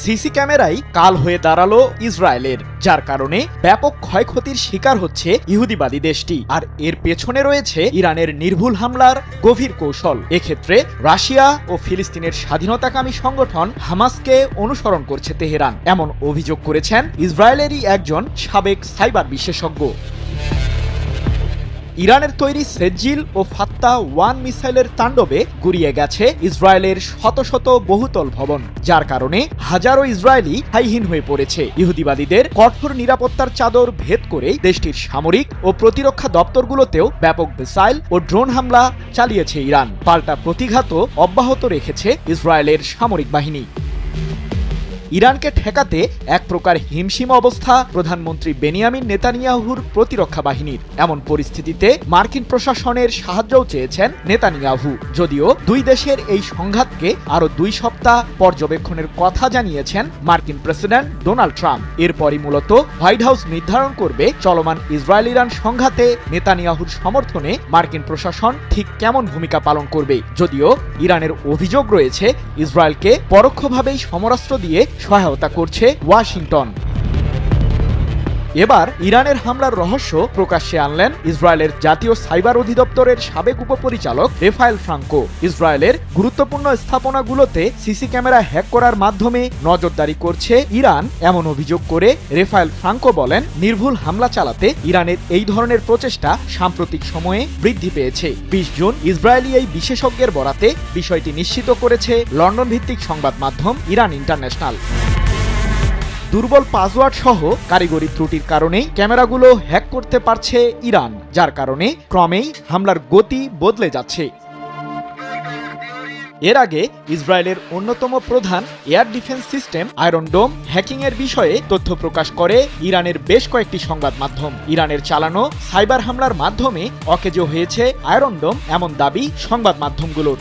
CC ক্যামেরাই কাল হয়ে দাঁড়াল ইসরায়েলের, যার কারণে ব্যাপক ক্ষয়ক্ষতির শিকার হচ্ছে ইহুদিবাদী দেশটি। আর এর পেছনে রয়েছে ইরানের নির্ভুল হামলার গভীর কৌশল। এক্ষেত্রে রাশিয়া ও ফিলিস্তিনের স্বাধীনতাকামী সংগঠন হামাসকে অনুসরণ করছে তেহরান। এমন অভিযোগ করেছেন ইসরায়েলেরই একজন সাবেক সাইবার বিশেষজ্ঞ। ইরানের তৈরি সেজ্জিল ও ফাত্তা ওয়ান মিসাইলের তাণ্ডবে গুড়িয়ে গেছে ইসরায়েলের শত শত বহুতল ভবন, যার কারণে হাজারো ইসরায়েলি হাইহীন হয়ে পড়েছে। ইহুদিবাদীদের কঠোর নিরাপত্তার চাদর ভেদ করেই দেশটির সামরিক ও প্রতিরক্ষা দপ্তরগুলোতেও ব্যাপক মিসাইল ও ড্রোন হামলা চালিয়েছে ইরান। পাল্টা প্রতিঘাতও অব্যাহত রেখেছে ইসরায়েলের সামরিক বাহিনী। ইরানকে ঠেকাতে এক প্রকার হিমশিম অবস্থা প্রধানমন্ত্রী বেনিয়ামিন নেতানিয়াহুর প্রতিরক্ষা বাহিনীর। এমন পরিস্থিতিতে মার্কিন প্রশাসনের সাহায্যও চেয়েছেন নেতানিয়াহু। যদিও দুই দেশের এই সংঘাতকে আরও দুই সপ্তাহ পর্যবেক্ষণের কথা জানিয়েছেন মার্কিন প্রেসিডেন্ট ডোনাল্ড ট্রাম্প। এরপরই মূলত হোয়াইট হাউস নির্ধারণ করবে চলমান ইসরায়েল ইরান সংঘাতে নেতানিয়াহুর সমর্থনে মার্কিন প্রশাসন ঠিক কেমন ভূমিকা পালন করবে। যদিও ইরানের অভিযোগ রয়েছে, ইসরায়েলকে পরোক্ষভাবেই সমরাস্ত্র দিয়ে সহায়তা করছে ওয়াশিংটন। এবার ইরানের হামলার রহস্য প্রকাশ্যে আনলেন ইসরায়েলের জাতীয় সাইবার অধিদপ্তরের সাবেক উপপরিচালক রেফায়েল ফ্রাঙ্কো। ইসরায়েলের গুরুত্বপূর্ণ স্থাপনাগুলোতে সিসি ক্যামেরা হ্যাক করার মাধ্যমে নজরদারি করছে ইরান, এমন অভিযোগ করে রেফায়েল ফ্রাঙ্কো বলেন, নির্ভুল হামলা চালাতে ইরানের এই ধরনের প্রচেষ্টা সাম্প্রতিক সময়ে বৃদ্ধি পেয়েছে। বিশ জুন ইসরায়েলি এই বিশেষজ্ঞের বরাতে বিষয়টি নিশ্চিত করেছে লন্ডন ভিত্তিক সংবাদ মাধ্যম ইরান ইন্টারন্যাশনাল। দুর্বল পাসওয়ার্ড সহ কারিগরি ত্রুটির কারণেই ক্যামেরাগুলো হ্যাক করতে পারছে ইরান, যার কারণে ক্রমেই হামলার গতি বদলে যাচ্ছে। এর আগে ইসরায়েলের অন্যতম প্রধান air defence system iron dome hacking এর বিষয়ে তথ্য প্রকাশ করে ইরানের বেশ কয়েকটি সংবাদ মাধ্যম। ইরানের চালানো সাইবার হামলার মাধ্যমে অকেজো হয়েছে আয়রন ডোম এমন দাবি সংবাদ মাধ্যমগুলোর।